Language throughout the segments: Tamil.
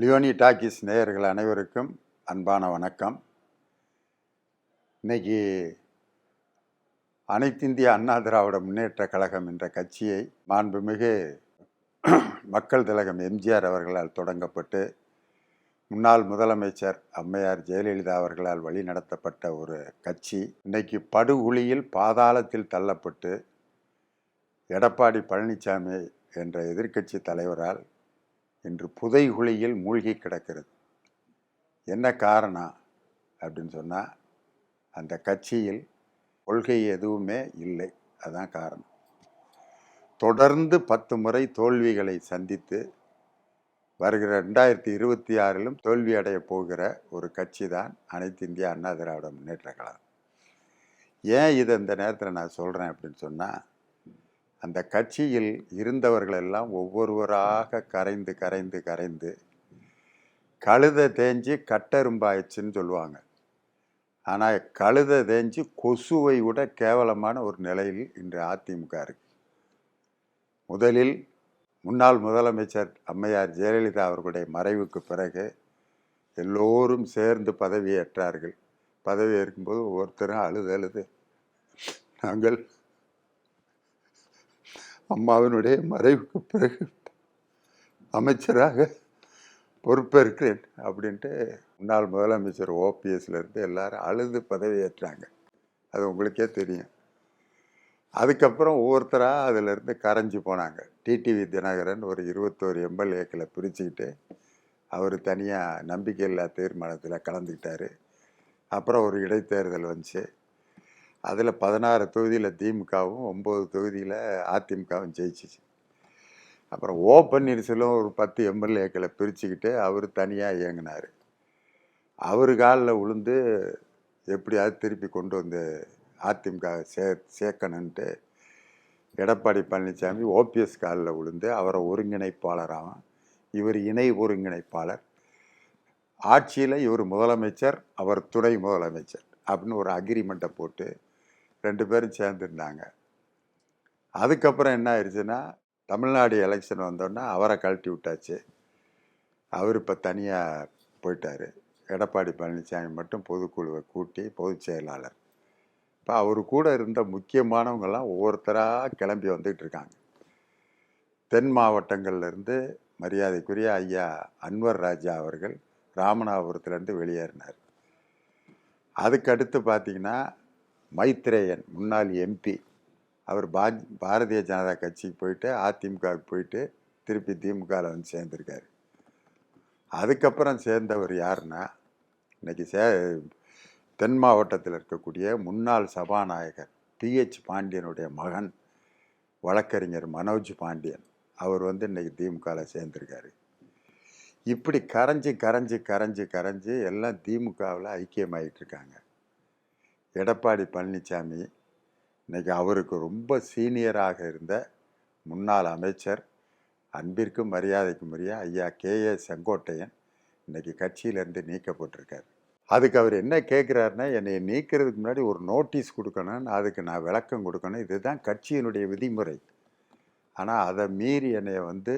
லியோனி டாக்கிஸ் நேயர்கள் அனைவருக்கும் அன்பான வணக்கம். இன்னைக்கு அனைத்திந்திய அண்ணா திராவிட முன்னேற்ற கழகம் என்ற கட்சியை மாண்புமிகு மக்கள் திலகம் எம்ஜிஆர் அவர்களால் தொடங்கப்பட்டு முன்னாள் முதலமைச்சர் அம்மையார் ஜெயலலிதா அவர்களால் வழிநடத்தப்பட்ட ஒரு கட்சி. இன்னைக்கு படுகுழியில் பாதாளத்தில் தள்ளப்பட்டு எடப்பாடி பழனிசாமி என்ற எதிர்க்கட்சி தலைவரால் இன்று புதைகுழியில் மூழ்கி கிடக்கிறது. என்ன காரணம் அப்படின்னு சொன்னால் அந்த கட்சியில் கொள்கை எதுவுமே இல்லை. அதான் காரணம். தொடர்ந்து பத்து முறை தோல்விகளை சந்தித்து வருகிற ரெண்டாயிரத்தி இருபத்தி ஆறிலும் தோல்வி அடைய போகிற ஒரு கட்சி தான் அனைத்து இந்திய அண்ணா திராவிட முன்னேற்ற கழகம். ஏன் இதை இந்த நேரத்தில் நான் சொல்கிறேன் அப்படின்னு சொன்னால் அந்த கட்சியில் இருந்தவர்களெல்லாம் ஒவ்வொருவராக கரைந்து கரைந்து கரைந்து கழுதை தேஞ்சு கட்டெரும்பாயிடுச்சுன்னு சொல்லுவாங்க. ஆனால் கழுதை தேஞ்சு கொசுவை விட கேவலமான ஒரு நிலையில் இன்று அதிமுக இருக்கு. முதலில் முன்னாள் முதலமைச்சர் அம்மையார் ஜெயலலிதா அவர்களுடைய மறைவுக்கு பிறகு எல்லோரும் சேர்ந்து பதவியேற்றார்கள். பதவி ஏற்கும்போது ஒவ்வொருத்தரும் அழுது அழுது நாங்கள் அம்மாவினுடைய மறைவுக்கு பிறகு அமைச்சராக பொறுப்பேற்கிறேன் அப்படின்ட்டு முன்னாள் முதலமைச்சர் ஓபிஎஸ்லேருந்து எல்லாரும் அழுது பதவியேற்றாங்க. அது உங்களுக்கே தெரியும். அதுக்கப்புறம் ஒவ்வொருத்தராக அதிலிருந்து கரைஞ்சி போனாங்க. டிடிவி தினகரன் ஒரு இருபத்தோரு எம்எல்ஏக்களை பிரிச்சுக்கிட்டு அவர் தனியாக நம்பிக்கையில்லா தீர்மானத்தில் கலந்துக்கிட்டார். அப்புறம் ஒரு இடைத்தேர்தல் வந்துச்சு. அதில் பதினாறு தொகுதியில் திமுகவும் ஒம்பது தொகுதியில் அதிமுகவும் ஜெயிச்சிச்சு. அப்புறம் ஓ பன்னீர்செல்வம் ஒரு பத்து எம்எல்ஏக்களை பிரிச்சுக்கிட்டு அவர் தனியாக இயங்கினார். அவர் காலில் விழுந்து எப்படியாவது திருப்பி கொண்டு வந்து அதிமுக சே சேர்க்கணுன்ட்டு எடப்பாடி பழனிசாமி ஓபிஎஸ் காலில் விழுந்து அவரை ஒருங்கிணைப்பாளராகும் இவர் இணை ஒருங்கிணைப்பாளர் ஆட்சியில் இவர் முதலமைச்சர் அவர் துணை முதலமைச்சர் அப்படின்னு ஒரு அக்ரிமெண்ட்டை போட்டு ரெண்டு பேரும் சேர்ந்துருந்தாங்க. அதுக்கப்புறம் என்ன ஆயிடுச்சுன்னா தமிழ்நாடு எலெக்ஷன் வந்தோடனே அவரை கழட்டி விட்டாச்சு. அவர் இப்போ தனியாக போயிட்டார். எடப்பாடி பழனிசாமி மட்டும் பொதுக்குழுவை கூட்டி பொதுச் செயலாளர். இப்போ அவர் கூட இருந்த முக்கியமானவங்கெல்லாம் ஒவ்வொருத்தராக கிளம்பி வந்துக்கிட்டு இருக்காங்க. தென் மாவட்டங்கள்லேருந்து மரியாதைக்குரிய ஐயா அன்வர் ராஜா அவர்கள் ராமநாதபுரத்துலேருந்து வெளியேறினார். அதுக்கடுத்து பார்த்தீங்கன்னா மைத்ரேயன் முன்னாள் எம்பி அவர் பா பாரதிய ஜனதா கட்சிக்கு போயிட்டு அதிமுகவுக்கு போயிட்டு திருப்பி திமுகவில் வந்து சேர்ந்துருக்காரு. அதுக்கப்புறம் சேர்ந்தவர் யாருன்னா இன்னைக்கு சே தென் மாவட்டத்தில் இருக்கக்கூடிய முன்னாள் சபாநாயகர் பிஹெச் பாண்டியனுடைய மகன் வழக்கறிஞர் மனோஜ் பாண்டியன் அவர் வந்து இன்னைக்கு திமுகவில் சேர்ந்துருக்காரு. இப்படி கரைஞ்சி கரைஞ்சி கரைஞ்சி கரைஞ்சி எல்லாம் திமுகவில் ஐக்கியமாயிட்டு இருக்காங்க. எடப்பாடி பழனிசாமி இன்றைக்கி அவருக்கு ரொம்ப சீனியராக இருந்த முன்னாள் அமைச்சர் அன்பிற்கும் மரியாதைக்கும் உரிய ஐயா கே. ஏ. செங்கோட்டையன் இன்றைக்கி கட்சியிலேருந்து நீக்கப்பட்டிருக்கார். அதுக்கு அவர் என்ன கேட்குறாருன்னா என்னை நீக்கிறதுக்கு முன்னாடி ஒரு நோட்டீஸ் கொடுக்கணும் அதுக்கு நான் விளக்கம் கொடுக்கணும் இதுதான் கட்சியினுடைய விதிமுறை. ஆனால் அதை மீறி என்னை வந்து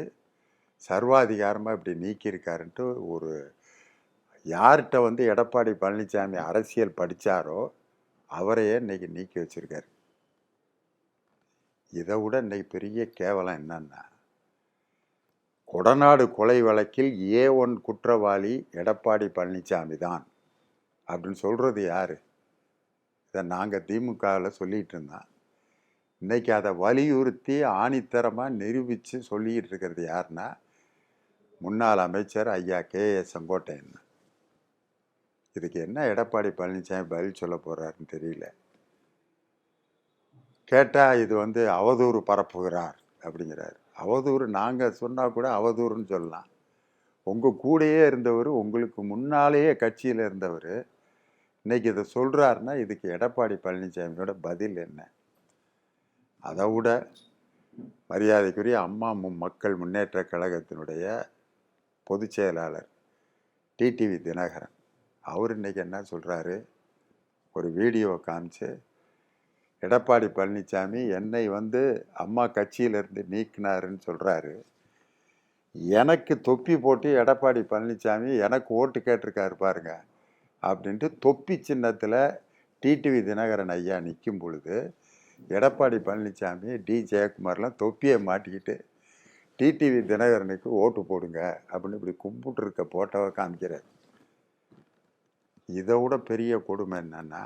சர்வாதிகாரமாக இப்படி நீக்கியிருக்காருன்ட்டு ஒரு யார்கிட்ட வந்து எடப்பாடி பழனிசாமி அரசியல் படித்தாரோ அவரையே இன்னைக்கு நீக்கி வச்சிருக்காரு. இதை விட இன்னைக்கு பெரிய கேவலம் என்னன்னா கொடநாடு கொலை வழக்கில் ஏ ஒன் குற்றவாளி எடப்பாடி பழனிசாமி தான் அப்படின்னு சொல்கிறது யார்? இதை நாங்கள் திமுகவில் சொல்லிகிட்டு இருந்தோம். இன்னைக்கு அதை வலியுறுத்தி ஆணித்தரமாக நிரூபித்து சொல்லிக்கிட்டு இருக்கிறது யாருன்னா முன்னாள் அமைச்சர் ஐயா கே ஏ செங்கோட்டையன். இதுக்கு என்ன எடப்பாடி பழனிசாமி பதில் சொல்ல போகிறாருன்னு தெரியல. கேட்டால் இது வந்து அவதூறு பரப்புகிறார் அப்படிங்கிறார். அவதூறு நாங்கள் சொன்னால் கூட அவதூறுன்னு சொல்லலாம். உங்கள் கூடயே இருந்தவர் உங்களுக்கு முன்னாலேயே கட்சியில் இருந்தவர் இன்றைக்கி இதை சொல்கிறாருன்னா இதுக்கு எடப்பாடி பழனிசாமியோட பதில் என்ன? அதை விட மரியாதைக்குரிய அம்மா மக்கள் முன்னேற்ற கழகத்தினுடைய பொதுச் செயலாளர் டிடிவி தினகரன். அவர் இன்னைக்கு என்ன சொல்கிறாரு ஒரு வீடியோவை காமிச்சு எடப்பாடி பழனிசாமி என்னை வந்து அம்மா கட்சியிலேருந்து நீக்கினாருன்னு சொல்கிறாரு எனக்கு தொப்பி போட்டு எடப்பாடி பழனிசாமி எனக்கு ஓட்டு கேட்டிருக்காரு பாருங்க அப்படின்ட்டு தொப்பி சின்னத்தில் டிடிவி தினகரன் ஐயா நிற்கும் பொழுது எடப்பாடி பழனிசாமி டி. ஜெயக்குமார்லாம் தொப்பியை மாட்டிக்கிட்டு டிடிவி தினகரனுக்கு ஓட்டு போடுங்க அப்படின்னு இப்படி கும்பிட்டு இருக்க போட்டோவை காமிக்கிறார். இதை விட பெரிய கொடுமை என்னென்னா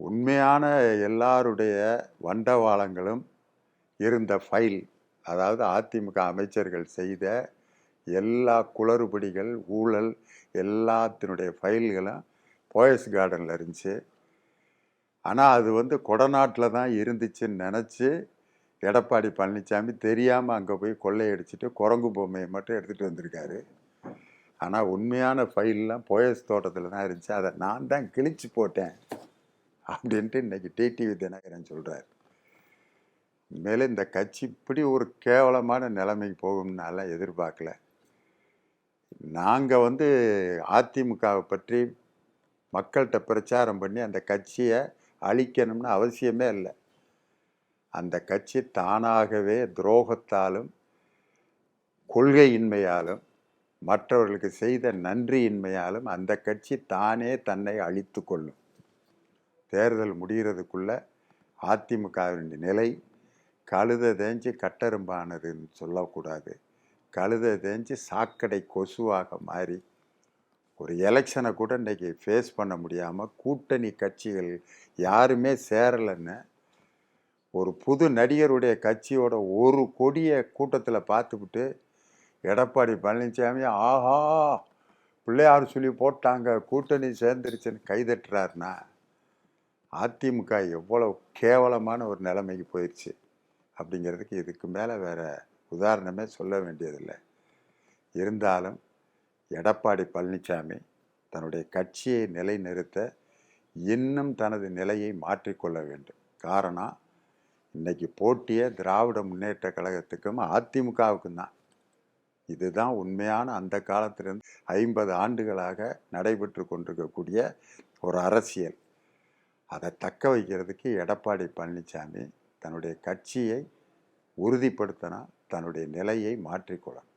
உண்மையான எல்லாருடைய வண்டவாளங்களும் இருந்த ஃபைல் அதாவது அதிமுக அமைச்சர்கள் செய்த எல்லா குளறுபடிகள் ஊழல் எல்லாத்தினுடைய ஃபைல்களும் போயஸ் கார்டனில் இருந்துச்சு. ஆனால் அது வந்து கொடநாட்டில் தான் இருந்துச்சுன்னு நினச்சி எடப்பாடி பழனிசாமி தெரியாமல் அங்கே போய் கொள்ளையடிச்சிட்டு குரங்கு பொம்மையை மட்டும் எடுத்துகிட்டு வந்திருக்காரு. ஆனால் உண்மையான ஃபைல்லாம் போயஸ் தோட்டத்தில் தான் இருந்துச்சு. அதை நான் தான் கிழிச்சு போட்டேன் அப்படின்ட்டு இன்றைக்கி டிடிவி தினகரன் சொல்கிறார் மேலே இந்த கட்சி இப்படி ஒரு கேவலமான நிலைமைக்கு போகும்னாலாம் எதிர்பார்க்கல. நாங்கள் வந்து அதிமுகவை பற்றி மக்கள்கிட்ட பிரச்சாரம் பண்ணி அந்த கட்சியை அழிக்கணும்னு அவசியமே இல்லை. அந்த கட்சி தானாகவே துரோகத்தாலும் கொள்கையின்மையாலும் மற்றவர்களுக்கு செய்த நன்றியின்மையாலும் அந்த கட்சி தானே தன்னை அழித்து கொள்ளும். தேர்தல் முடிகிறதுக்குள்ளே அதிமுகவின் நிலை கழுத தேஞ்சு கட்டெரும்பானதுன்னு சொல்லக்கூடாது. கழுத தேஞ்சு சாக்கடை கொசுவாக மாறி ஒரு எலெக்ஷனை கூட இன்றைக்கி ஃபேஸ் பண்ண முடியாமல் கூட்டணி கட்சிகள் யாருமே சேரலைன்னு ஒரு புது நடிகருடைய கட்சியோட ஒரு கொடியை கூட்டத்தில் பார்த்துவிட்டு எடப்பாடி பழனிசாமி ஆஹா பிள்ளையார் சொல்லி போட்டாங்க கூட்டணி சேர்ந்துருச்சுன்னு கைதட்டுறாருன்னா அதிமுக எவ்வளோ கேவலமான ஒரு நிலைமைக்கு போயிடுச்சு அப்படிங்கிறதுக்கு இதுக்கு மேலே வேற உதாரணமே சொல்ல வேண்டியதில்லை. இருந்தாலும் எடப்பாடி பழனிசாமி தன்னுடைய கட்சியை நிலைநிறுத்த இன்னும் தனது நிலையை மாற்றிக்கொள்ள வேண்டும். காரணம் இன்றைக்கி போட்டிய திராவிட முன்னேற்ற கழகத்துக்கும் அதிமுகவுக்கும் தான். இதுதான் உண்மையான அந்த காலத்திலிருந்து ஐம்பது ஆண்டுகளாக நடைபெற்று கொண்டிருக்கக்கூடிய ஒரு அரசியல். அதை தக்க வைக்கிறதுக்கு எடப்பாடி பழனிசாமி தன்னுடைய கட்சியை உறுதிப்படுத்தினா தன்னுடைய நிலையை மாற்றிக்கொள்ளணும்.